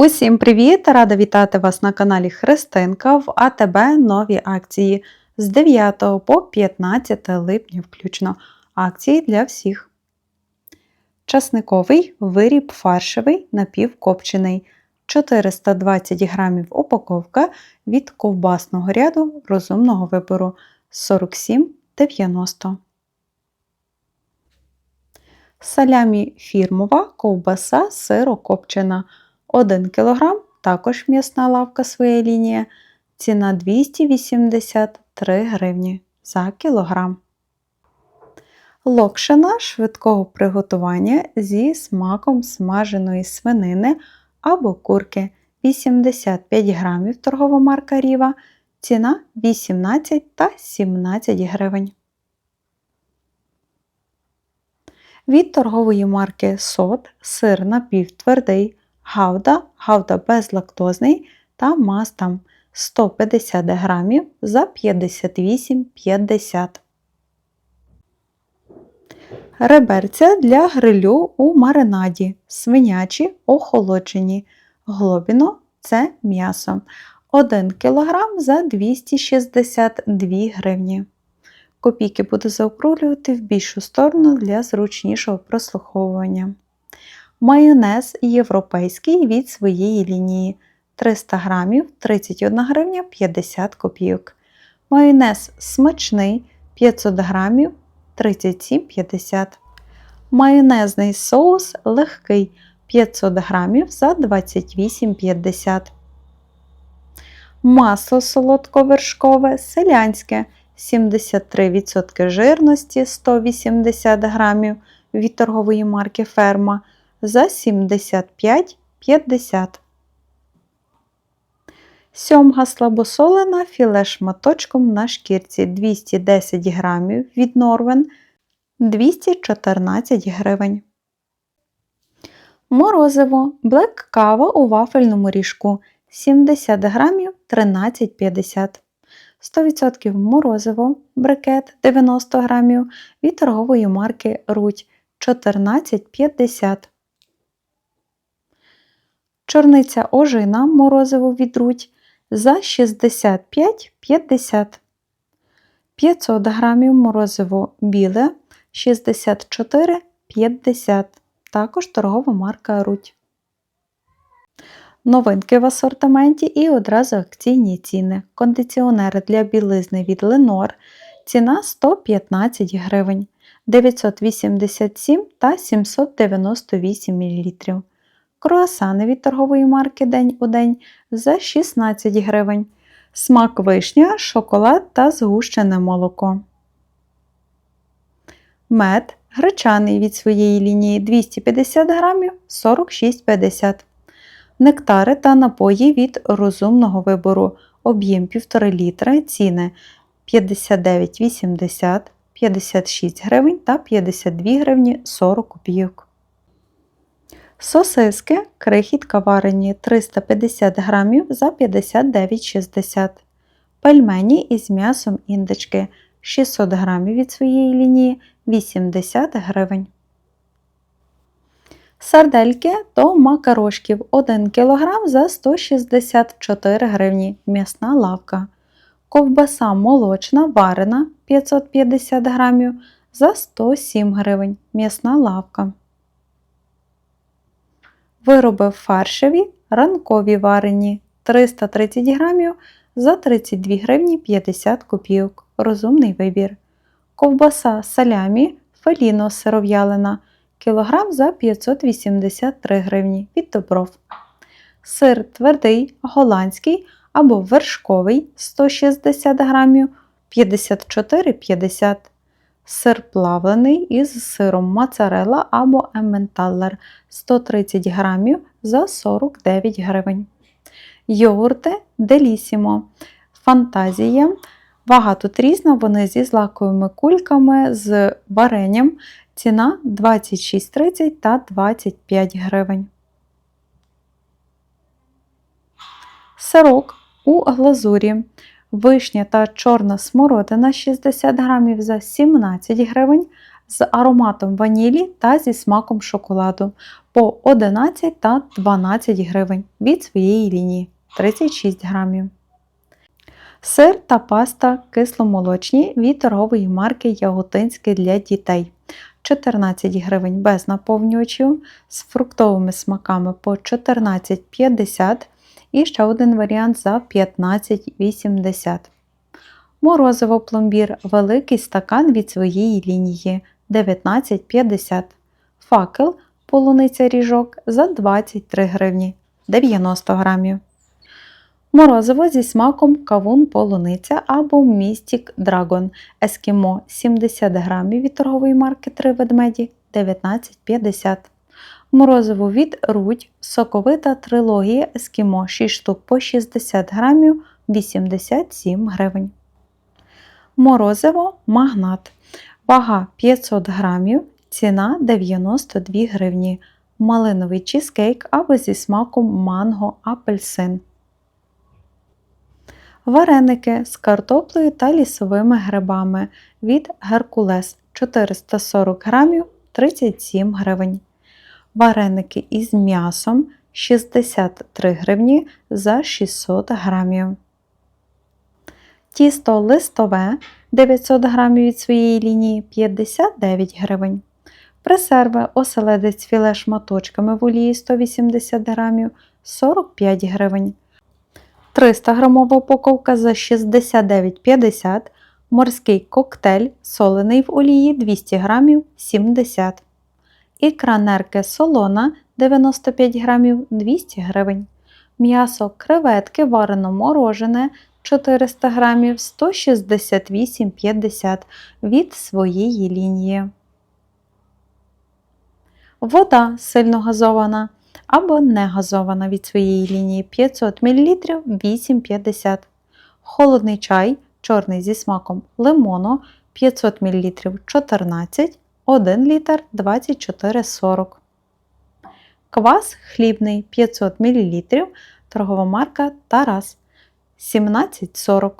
Усім привіт! Рада вітати вас на каналі Христинка в АТБ нові акції з 9 по 15 липня включно. Акції для всіх. Часниковий виріб фаршевий напівкопчений. 420 грамів упаковка від ковбасного ряду розумного вибору 47,90. Салямі фірмова ковбаса сирокопчена 1 кг, також м'ясна лавка своя лінія. Ціна 283 гривні за кілограм. Локшина швидкого приготування зі смаком смаженої свинини або курки 85 грамів торгова марка Ріва. Ціна 18 та 17 гривень. Від торгової марки Сот сир напівтвердий Гавда, гавда безлактозний та мастам 150 грамів за 58,50. Реберця для грилю у маринаді. Свинячі охолоджені. Глобіно це м'ясо. 1 кг за 262 гривні. Копійки буду заокруглювати в більшу сторону для зручнішого прослуховування. Майонез європейський від своєї лінії 300 грамів 31 гривня 50 копійок. Майонез смачний 500 грамів 37,50. Майонезний соус легкий 500 грамів за 28,50. Масло солодковершкове селянське 73% жирності 180 грамів від торгової марки Ферма за 75,50. Сьомга слабосолена філе шматочком на шкірці. 210 грамів від Норвен. 214 гривень. Морозиво. Блек кава у вафельному ріжку. 70 грамів 13,50 100% морозиво. Брикет 90 грамів. Від торгової марки Руть 14,50 Чорниця ожина морозиво від Руть за 65,50 500 грамів морозиво біле 64,50 Також торгова марка Руть. Новинки в асортименті і одразу акційні ціни. Кондиціонери для білизни від Lenor. Ціна 115 гривень, 987 та 798 мл. Круасани від торгової марки День у день за 16 гривень. Смак вишня, шоколад та згущене молоко. Мед гречаний від своєї лінії 250 грамів 46,50 Нектари та напої від розумного вибору. Об'єм 1,5 літра, ціни 59,80, 56 гривень та 52 гривні 40 копійок. Сосиски крихітка варені 350 грамів за 59,60 Пельмені із м'ясом індички 600 грамів від своєї лінії 80 гривень. Сардельки до макарошків 1 кг за 164 гривні. М'ясна лавка. Ковбаса молочна варена 550 грамів за 107 гривень. М'ясна лавка. Вироби фаршеві ранкові варені 330 грамів за 32 гривні 50 копійок. Розумний вибір. Ковбаса салямі феліно сиров'ялина кілограм за 583 гривні від Добров. Сир твердий, голландський або вершковий 160 грамів 54,50 Сир плавлений із сиром моцарелла або емменталлер 130 грамів за 49 гривень. Йогурти Делісімо. Фантазія. Вага тут різна, вони зі злаковими кульками, з варенням. Ціна 26,30 та 25 гривень. Сирок у глазурі. Вишня та чорна смородина 60 грамів за 17 гривень. з ароматом ванілі та зі смаком шоколаду по 11 та 12 гривень від своєї лінії 36 грамів. Сир та паста кисломолочні від торгової марки Яготинський для дітей 14 гривень без наповнювачів з фруктовими смаками по 14,50 і ще один варіант за 15,80. Морозиво пломбір великий стакан від своєї лінії 19,50. Факел полуниця ріжок за 23 гривні 90 грамів. Морозиво зі смаком кавун полуниця або Містік Драгон Ескімо 70 грамів від торгової марки 3 ведмеді 19,50. Морозиво від Рудь соковита трилогія Ескімо 6 штук по 60 грамів 87 гривень. Морозиво магнат. Вага 500 грамів, ціна 92 гривні. Малиновий чизкейк або зі смаком манго апельсин. Вареники з картоплею та лісовими грибами від Геркулес 440 грамів 37 гривень. Вареники із м'ясом 63 гривні за 600 грамів. Тісто листове 900 грамів від своєї лінії 59 гривень. Пресерви оселедець філе шматочками в олії 180 грамів 45 гривень. 300 грамова упаковка за 69,50 Морський коктейль солений в олії 200 грамів 70 Ікра нерки солона 95 грамів 200 гривень. М'ясо креветки варено морожене 400 грамів 168,50 від своєї лінії. Вода сильно газована або не газована від своєї лінії 500 мл 8,50 Холодний чай чорний зі смаком лимону 500 мл 14 1 літр 24,40 Квас хлібний 500 мл торгова марка Тарас 17,40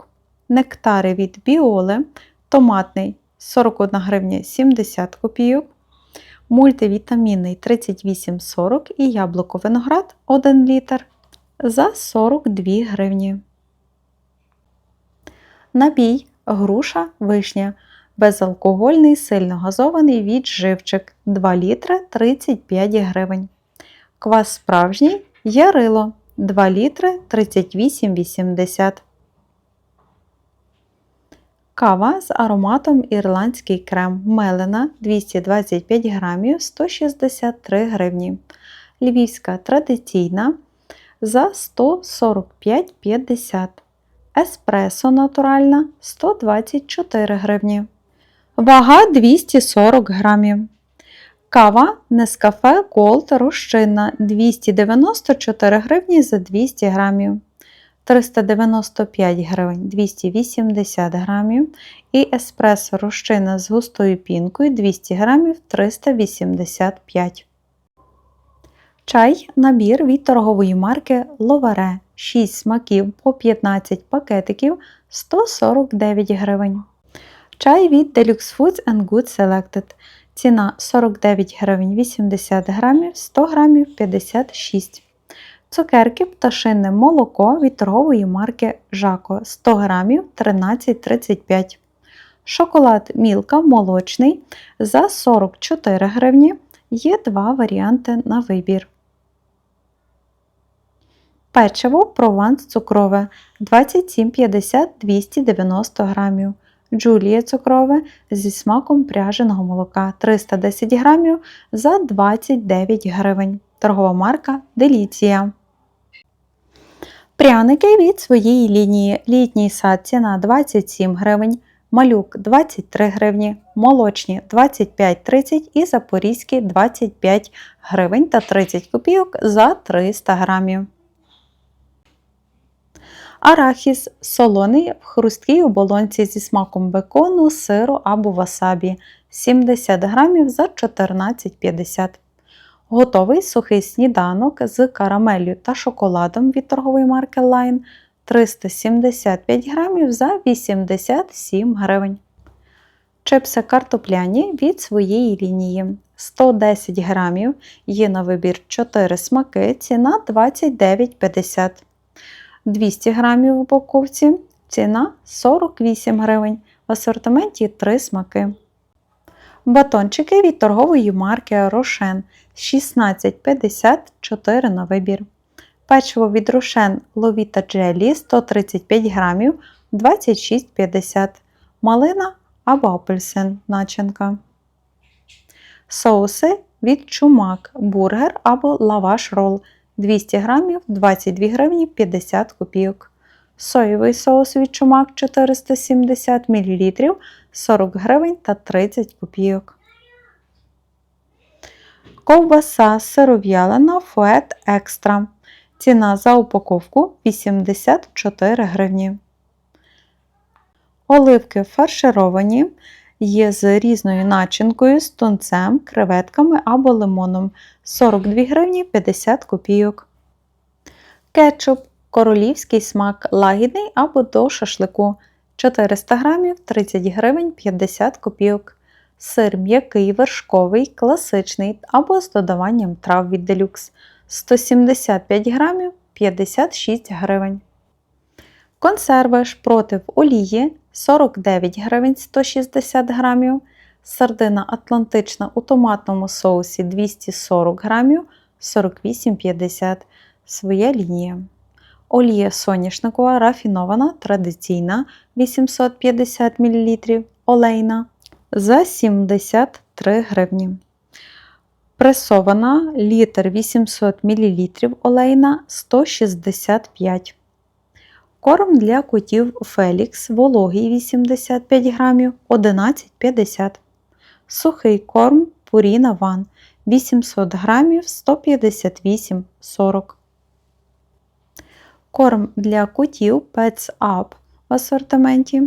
Нектари від Біоли томатний 41 гривня 70 копійок мультивітамінний 38,40 і яблуко виноград 1 літр за 42 гривні. Напій груша вишня. Безалкогольний сильно газований від живчик 2 літри 35 гривень. Квас справжній ярило 2 літри 38,80 Кава з ароматом ірландський крем мелена 225 грамів 163 гривні. Львівська традиційна за 145,50 Еспресо натуральна 124 гривні. Вага 240 грамів. Кава Нескафе Gold розчинна 294 гривні за 200 грамів. 395 гривень 280 грамів і еспресо розчина з густою пінкою 200 грамів 385 Чай набір від торгової марки Ловаре 6 смаків по 15 пакетиків 149 гривень. Чай від Deluxe Foods and Good Selected. Ціна 49 гривень 80 грамів, 100 грамів 56 Цукерки пташине молоко від торгової марки Жако 100 грамів 13,35 Шоколад Мілка молочний за 44 гривні. Є два варіанти на вибір. Печиво прованс цукрове 27,50 290 грамів. Джулія цукрове зі смаком пряженого молока 310 грамів за 29 гривень. Торгова марка Деліція. Пряники від своєї лінії. Літній сад ціна 27 гривень, малюк 23 гривні, молочні 25-30 і запорізькі 25 гривень та 30 копійок за 300 грамів. Арахіс солоний в хрусткій оболонці зі смаком бекону, сиру або васабі 70 грамів за 14,50 Готовий сухий сніданок з карамеллю та шоколадом від торгової марки Line 375 грамів за 87 гривень. Чипси картопляні від своєї лінії. 110 грамів, є на вибір 4 смаки, ціна 29,50. 200 грамів в упаковці, ціна 48 гривень. В асортименті 3 смаки. Батончики від торгової марки Рошен 16,50 4 на вибір. Печиво від Рошен Ловіта Джелі 135 грамів 26,50 Малина або апельсин начинка. Соуси від Чумак бургер або лаваш рол 200 грамів 22 гривні 50 копійок. Соєвий соус від Чумак 470 мл 40 гривень та 30 копійок. Ковбаса сиров'ялина Фует Екстра. Ціна за упаковку 84 гривні. Оливки фаршировані є з різною начинкою, з тунцем, креветками або лимоном 42 гривні 50 копійок. Кетчуп королівський смак лагідний або до шашлику 400 грамів 30 гривень 50 копійок. Сир м'який вершковий, класичний або з додаванням трав від делюкс 175 грамів 56 гривень. Консерви шпротив олії 49 гривень 160 грамів. Сардина атлантична у томатному соусі 240 грамів 48,50 Своя лінія. Олія соняшникова рафінована традиційна 850 мл олейна за 73 гривні. Пресована літр 800 мл олейна 165 Корм для котів Фелікс вологий 85 грамів 11,50 Сухий корм Purina One 800 грамів 158,40 Корм для котів Pets Up в асортименті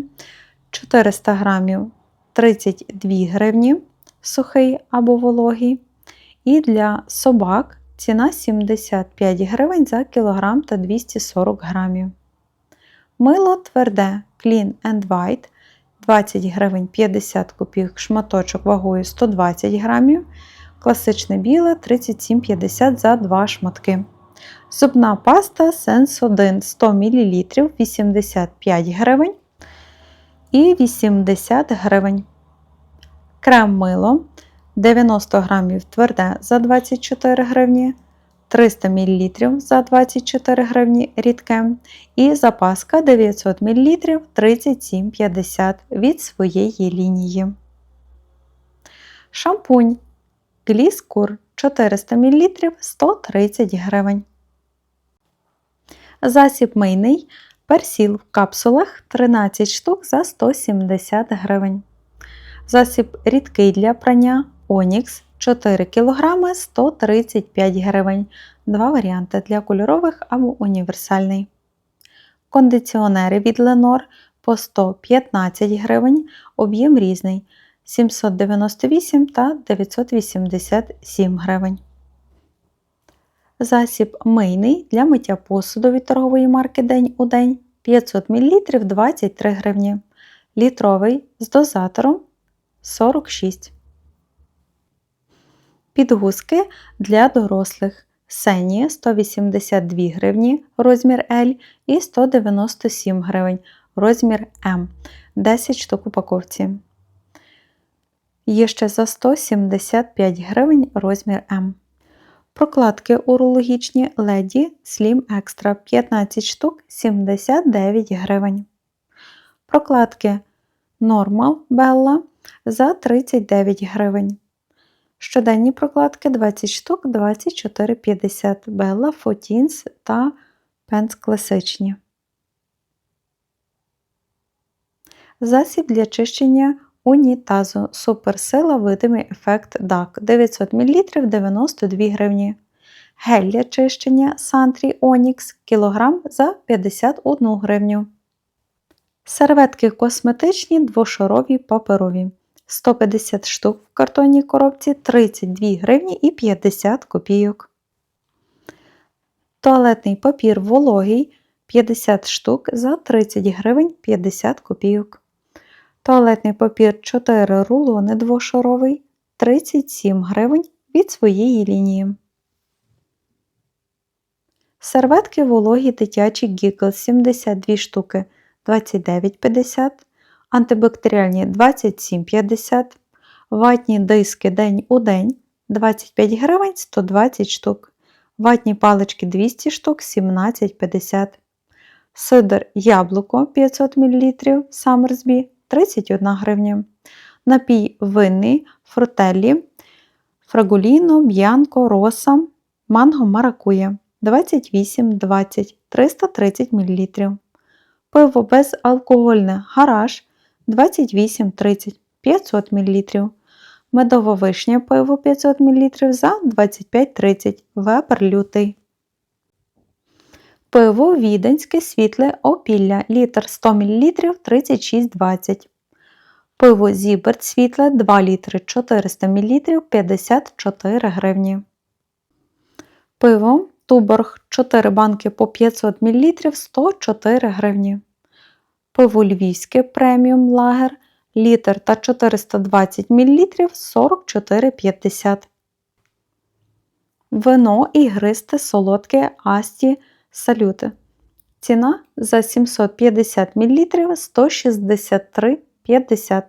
400 грамів 32 гривні сухий або вологий. І для собак ціна 75 гривень за кілограм та 240 грамів. Мило тверде Clean and White 20 гривень 50 копійок шматочок вагою 120 грамів. Класичне біле 37,50 за 2 шматки. Зубна паста Sense 1 100 мл 85 гривень і 80 гривень. Крем мило 90 грамів тверде за 24 гривні, 300 мл за 24 гривні рідке і запаска 900 мл 37,50 від своєї лінії. Шампунь Гліскур 400 мл 130 гривень. Засіб мийний персіл в капсулах 13 штук за 170 гривень. Засіб рідкий для прання Онікс 4 кг 135 гривень. Два варіанти для кольорових або універсальний. Кондиціонери від Ленор по 115 гривень, об'єм різний 798 та 987 гривень. Засіб мийний для миття посуду від торгової марки День у день 500 мл 23 гривні. Літровий з дозатором 46. Підгузки для дорослих. Сені 182 гривні розмір L і 197 гривень розмір М 10 штук упаковці. Є ще за 175 гривень розмір М. Прокладки урологічні Lady Slim Extra 15 штук 79 гривень. Прокладки Normal Bella за 39 гривень. Щоденні прокладки 20 штук 24,50 Bella Foteens та Pens класичні. Засіб для чищення унітазу. Суперсила видимий ефект DAC 900 мл 92 гривні. Гель для чищення Santry Onyx кг за 51 гривню. Серветки косметичні двошарові паперові. 150 штук в картонній коробці 32 гривні і 50 копійок. Туалетний папір вологий 50 штук за 30 гривень 50 копійок. Туалетний папір 4 рулони двошаровий 37 гривень від своєї лінії. Серветки вологі дитячі Гікл 72 штуки 29,50, антибактеріальні 27,50, ватні диски день у день 25 гривень 120 штук, ватні палички 200 штук 17,50, сидр яблуко 500 мл Самерсбі 31 гривня, напій винний фрутеллі, фрагуліно, б'янко, роса, манго маракуя 28,20 330 мл. Пиво безалкогольне гараж 28,30 500 мл. Медова вишня пиво 500 мл за 25,30 вепер лютий. Пиво віденське світле опілля літр 100 мл 36,20. Пиво Зіберт світле 2 літри 400 мл 54 гривні. Пиво Туборг 4 банки по 500 мл 104 гривні. Пиво Львівське преміум лагер літр та 420 мл 44,50. Вино ігристе солодке Асті Салюти. Ціна за 750 мл 163,50.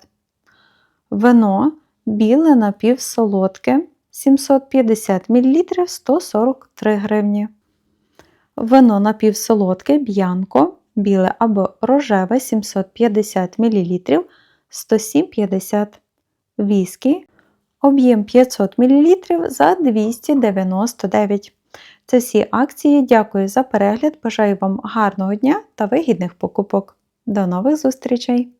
Вино біле напівсолодке 750 мл 143 гривні. Вино напівсолодке б'янко біле або рожеве 750 мл 107,50. Віскі об'єм 500 мл за 299. Це всі акції. Дякую за перегляд. Бажаю вам гарного дня та вигідних покупок. До нових зустрічей!